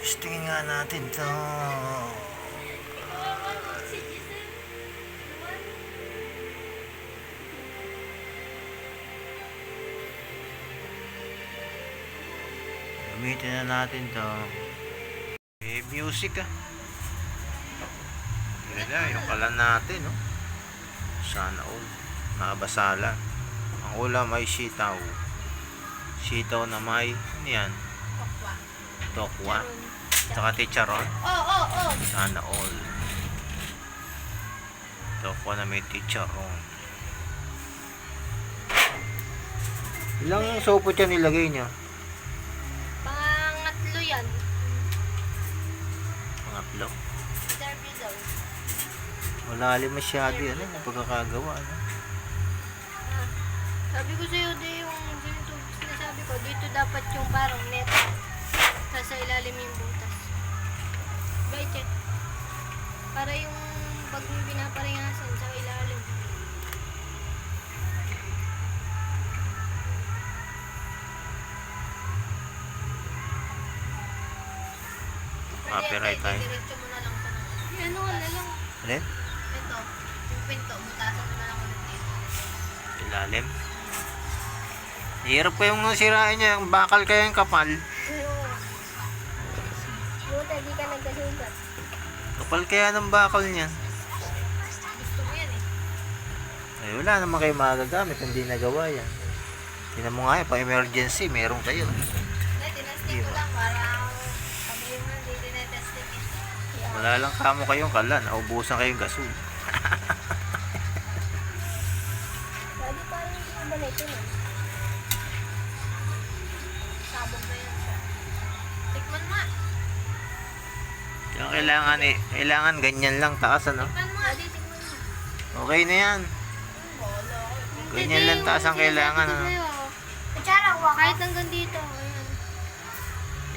Testingin nga natin to. Gamitin na natin to. Eh, music ah. Ganda, yung kalan natin, no? Sana all. Nabasala. Ang ulam ay sitaw. Sitaw na may, ano yan? Tokwa. Tsaka ticharon. Oh, oh, oh. Sana all. Tokwa na may ticharon. Ilang sopot yan nilagay niyo? Pangatlo yan. Pangatlo. Derby daw. Malalim masyado yan, ano, pagkakagawa. Ano? Ah, sabi ko sa'yo, di yung ganito sinasabi ko, dito dapat yung parang net. Nasa ilalim yung butas. Check. Para yung pag yung pinaparehasan sa ilalim. Copyright tayo. Diretso mo na lang ito. Ano ka na lang. Alin? Ito, yung pinto, butasan mo na lang ulit dito. Ilalim. Hirap pa yung sirain niya, yung bakal kaya yung kapal. Oo. Buta, di ka nagkasugat. Kapal kaya ng bakal niya. Gusto mo yan eh. Ay, wala naman kayo magagamit, hindi nagawa yan. Tingnan mo nga yan, pang emergency, meron kayo. Hindi, tinasting ko lang para sabihin mo, hindi tinetesting. Yeah. Wala lang kamo kayong kalan, naubusan kayong gasol. Lagi parang hindi mo balik yun eh. Kailangan eh, kailangan ganyan lang taas ano. Okay na yan. Ganyan lang taas ang kailangan, ano. Kahit hanggang dito.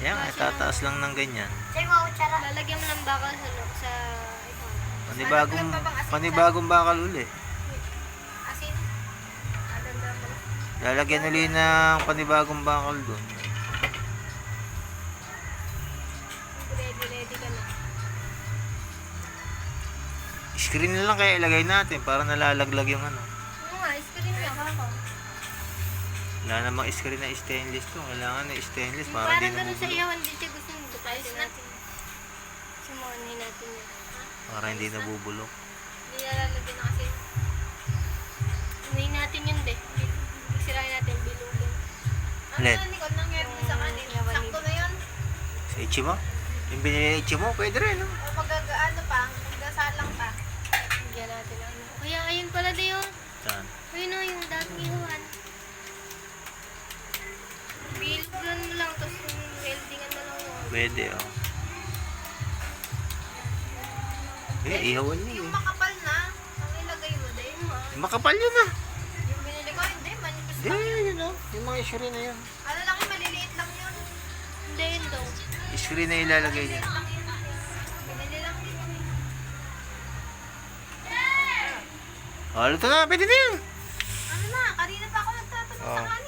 Yan, eh, tataas lang ng ganyan. Lalagyan mo ng bakal sa loob sa. Panibagong, panibagong bakal uli. Asin. Lalagyan uli ng panibagong bakal doon. Screen na lang kaya ilagay natin para nalalaglag yung ano. Oo nga, screen mo. Ako. Wala namang screen na stainless to. Kailangan na stainless para Parang hindi ganun sa iyo, hindi siya gusto mo. Ayos natin. Sumunin natin yan. Para hindi nabubulok. Hindi nalalagyan na kasi. Unahin natin yun, de. Sirain natin, bilugin. Alin? Ano, Nicole, nangyari mo sa kanin? Sakto na yun. Sa Ichimo? Yung binili ni Ichimo, pwede rin, no? O magagaano pa, magdasalang pa. Bigyan natin ang ano. Kaya ayun pala de yun. Saan? Ayun o, yung dating iwan. Bilugan mo lang, tapos yung weldingan mo lang yun. Pwede, oh. Eh, ihawan Yung eh. makapal na, ang ilagay mo din. Makapal yun ah. Yung binili ko, hindi, manipis Hindi, lang. yun oh. Yung mga screen na yun. Ano lang yun, maliliit lang yun. Hindi yun daw. Screen na ilalagay niya. Lang Oh, luto na, pwede na yan. Ano na, kanina pa ako nagtatanong Oh. sa kanin.